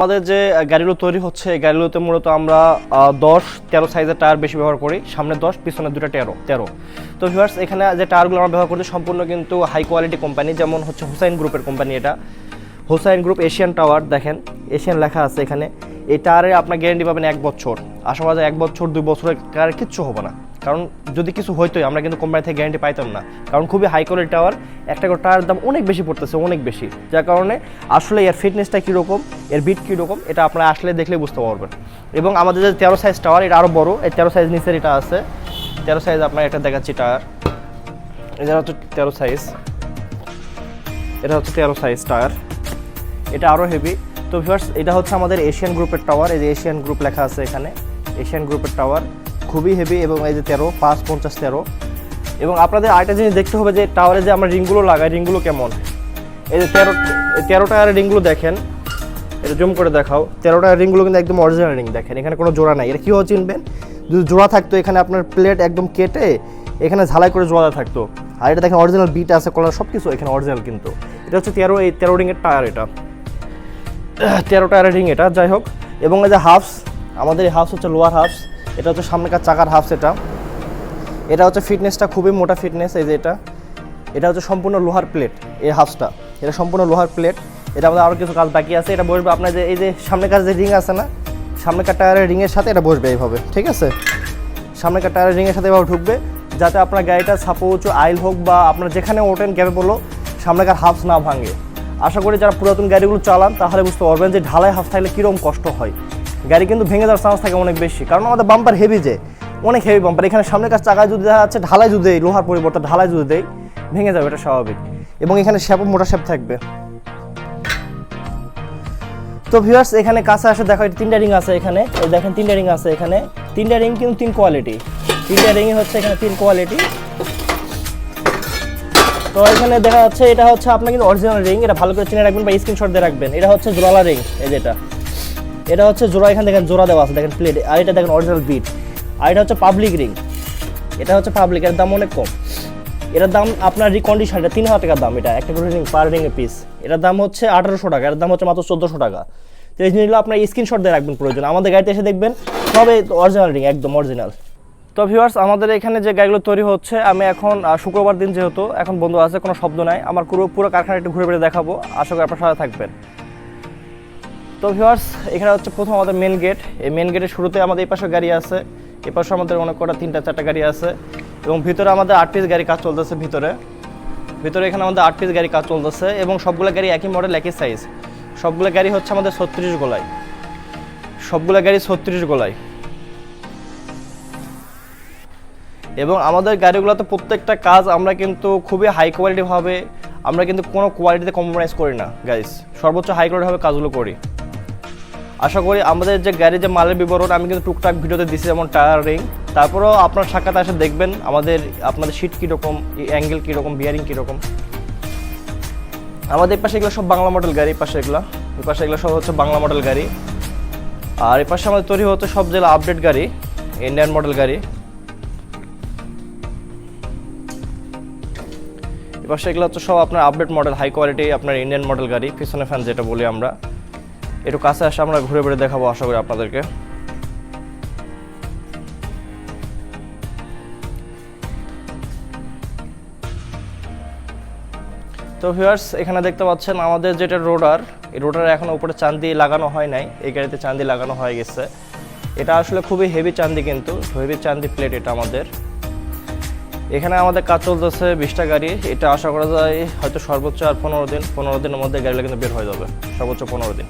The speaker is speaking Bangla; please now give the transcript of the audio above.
আমাদের যে গাড়িগুলো তৈরি হচ্ছে, এই গাড়িগুলোতে মূলত আমরা দশ, তেরো সাইজের টায়ার বেশি ব্যবহার করি। সামনে দশ, পিছনে দুটো তেরো তেরো। তো ভিউয়ার্স এখানে যে টায়ারগুলো আমরা ব্যবহার করছি সম্পূর্ণ কিন্তু হাই কোয়ালিটি কোম্পানি যেমন হচ্ছে হুসাইন গ্রুপের কোম্পানি এটা। হুসাইন গ্রুপ এশিয়ান টাওয়ার দেখেন এশিয়ান লেখা আছে এখানে। এই টায়ারে আপনার গ্যারেন্টি পাবেন এক বছর। আশা করা যায় এক বছর, দুই বছরের টায়ার কিচ্ছু হবে না। কারণ যদি কিছু হইতোই, আমরা কিন্তু কোম্পানি থেকে গ্যারান্টি পাইতাম না। কারণ খুবই হাই কোয়ালিটি টাওয়ার একটা করে টায়ার দাম অনেক বেশি পড়তেছে, অনেক বেশি। যার কারণে আসলে এর ফিটনেসটা কীরকম, এর বিট কীরকম, এটা আপনারা আসলে দেখলে বুঝতে পারবেন। এবং আমাদের যে তেরো সাইজ টাওয়ার এটা আরও বড়, এই তেরো সাইজ নিচের এটা আছে। তেরো সাইজ আপনার এটা দেখাচ্ছি টায়ার এটা হচ্ছে তেরো সাইজ এটা হচ্ছে তেরো সাইজ টায়ার এটা আরও হেভি তো ভিউয়ার্স এটা হচ্ছে আমাদের এশিয়ান গ্রুপের টাওয়ার এই যে এশিয়ান গ্রুপ লেখা আছে এখানে। এশিয়ান গ্রুপের টাওয়ার খুবই হেভি এবং এই যে তেরো, পাঁচ, পঞ্চাশ, তেরো। এবং আপনাদের আরেকটা জিনিস দেখতে হবে যে টাওয়ারে যে আমরা রিংগুলো লাগাই, রিংগুলো কেমন? এই যে তেরো তেরো টায়ারের রিংগুলো দেখেন, এটা জুম করে দেখাও। তেরো টায়ার রিংগুলো কিন্তু একদম অরিজিনাল রিং দেখেন, এখানে কোনো জোড়া নাই। এটা কীভাবে চিনবেন? যদি জোড়া থাকতো, এখানে আপনার প্লেট একদম কেটে এখানে ঝালাই করে জোড়া থাকতো। আর এটা দেখেন অরিজিনাল বিট আছে কলার সব কিছু এখানে অরিজিনাল কিন্তু। এটা হচ্ছে তেরো, এই তেরো রিংয়ের টায়ার এটা। তেরো টায়ারের রিং এটা, যাই হোক। এবং এই যে হাফস আমাদের এই হাফস হচ্ছে লোয়ার হাফস এটা হচ্ছে সামনেকার চাকার হাফস এটা এটা হচ্ছে ফিটনেসটা খুবই মোটা ফিটনেস এই যে এটা। এটা হচ্ছে সম্পূর্ণ লোহার প্লেট এই হাফসটা এটা সম্পূর্ণ লোহার প্লেট এটা আমাদের আরও কিছু কাজ বাকি আছে। এটা বসবে আপনার যে, এই যে সামনেকার যে রিং আছে না, সামনেকার টায়ারের রিংয়ের সাথে এটা বসবে এইভাবে, ঠিক আছে? সামনেকার টায়ারের রিংয়ের সাথে এভাবে ঢুকবে, যাতে আপনার গাড়িটা সাপোজ আইল হোক বা আপনার যেখানে ওঠেন গ্যাপে বলো, সামনেকার হাফস না ভাঙে। আশা করি যারা পুরাতন গাড়িগুলো চালান, তাহলে বুঝতে পারবেন যে ঢালাই হাফ থাকলে কীরকম কষ্ট হয়। গাড়ি কিন্তু ভেঙে যাওয়ার চান্স থাকে অনেক বেশি। কারণ আমাদের বাম্পার হেভি যে, অনেক হেভি বাম্পার এখানে সামনেকার চাকায় যদি দেখা যাচ্ছে, ঢালাই যদি দেয় লোহার পরিবর্তে ঢালাই যদি দেয় ভেঙে যাবে, এটা স্বাভাবিক। এবং এখানে শ্যাপও, মোটা শ্যাপ থাকবে। তো ভিউয়ার্স এখানে কাছে আসে, দেখো তিনটা রিং আছে এখানে। এই দেখেন, তিনটা রিং আছে এখানে। তিনটা রিং কিন্তু তিন কোয়ালিটি তিনটা রিং হচ্ছে এখানে তিন কোয়ালিটি তো এখানে দেখা যাচ্ছে, এটা হচ্ছে আপনার কিন্তু অরিজিনাল রিং এটা ভালো করে চিনে রাখবেন বা স্ক্রিনশট দিয়ে রাখবেন। এটা হচ্ছে জোড়ালা রিং এই যেটা। এটা হচ্ছে জোড়া, এখানে দেখেন জোড়া দেওয়া আছে, দেখেন প্লেট আর এটা দেখেন অরিজিনাল বিট আর এটা হচ্ছে পাবলিক রিং এটা হচ্ছে পাবলিক এর দাম অনেক কম। এটার দাম আপনার রিকন্ডিশন এটা তিন হাজার টাকার দাম এটা, একটা ring per ring a piece এটার দাম হচ্ছে আঠারোশো টাকা, এটার দাম হচ্ছে মাত্র চোদ্দোশো টাকা। তো এই জিনিসগুলো আপনার স্ক্রিনশট দিয়ে রাখবেন, প্রয়োজন। আমাদের গাড়িতে এসে দেখবেন সবে অরিজিনাল রিং একদম অরিজিনাল তো ভিউয়ার্স আমাদের এখানে যে গাড়িগুলো তৈরি হচ্ছে, আমি এখন শুক্রবার দিন যেহেতু, এখন বন্ধু আছে, কোনো শব্দ নাই। আমার পুরো পুরো কারখানা একটু ঘুরে বেড়ে দেখাবো। আশা করি আপনার সাথে থাকবেন। তো ভিউয়ার্স, এখানে হচ্ছে প্রথম আমাদের মেন গেট এই মেন গেটের শুরুতে আমাদের এই পাশে গাড়ি আছে। এই পাশে আমাদের অনেক কটা তিনটা, চারটা গাড়ি আছে। এবং ভিতরে আমাদের আট পিস গাড়ি কাজ চলতেছে ভিতরে। ভিতরে এখানে আমাদের আট পিস গাড়ি কাজ চলতেছে এবং সবগুলো গাড়ি একই মডেল একই সাইজ সবগুলো গাড়ি হচ্ছে আমাদের ছত্রিশ গোলায় সবগুলো গাড়ি ছত্রিশ গোলায় এবং আমাদের গাড়িগুলোতে প্রত্যেকটা কাজ আমরা কিন্তু খুবই হাই কোয়ালিটি ভাবে, আমরা কিন্তু কোনো কোয়ালিটিতে কম্প্রোমাইজ করি না গাইস সর্বোচ্চ হাই কোয়ালিটিভাবে কাজগুলো করি। আশা করি আমাদের যে গাড়ির যে মালের বিবরণ আমি কিন্তু টুকটাক ভিডিওতে দিছি, যেমন টায়ার রিং তারপরেও আপনার সাক্ষাৎ এসে দেখবেন আমাদের, আপনাদের সিট কীরকম অ্যাঙ্গেল কীরকম বিয়ারিং কীরকম। আমাদের পাশে এগুলো সব বাংলা মডেল গাড়ি পাশে এগুলো। এই পাশে এগুলো সব হচ্ছে বাংলা মডেল গাড়ি। আর এই পাশে আমাদের তৈরি হচ্ছে সব জেলা আপডেট গাড়ি ইন্ডিয়ান মডেল গাড়ি। এবার এগুলো হচ্ছে সব আপনার আপডেট মডেল হাই কোয়ালিটি আপনার ইন্ডিয়ান মডেল গাড়ি, পিছনে ফ্যান যেটা বলি আমরা। একটু কাছে আসে, আমরা ঘুরে ঘুরে দেখাবো, আশা করি আপনাদেরকে। তো ভিউয়ার্স এখানে দেখতে পাচ্ছেন আমাদের যেটা রোডার, এই রোডার এখনও উপরে চান্দি লাগানো হয় নাই, এই গাড়িতে চান্দি লাগানো হয়ে গেছে। এটা আসলে খুবই হেভি চান্দি কিন্তু হেভি চান্দি প্লেট এটা আমাদের। এখানে আমাদের কাজ চলতেছে বিশটা গাড়ি, এটা আশা করা যায় হয়তো সর্বোচ্চ আর পনেরো দিন, পনেরো দিনের মধ্যে গাড়িগুলো কিন্তু বের হয়ে যাবে, সর্বোচ্চ পনেরো দিন।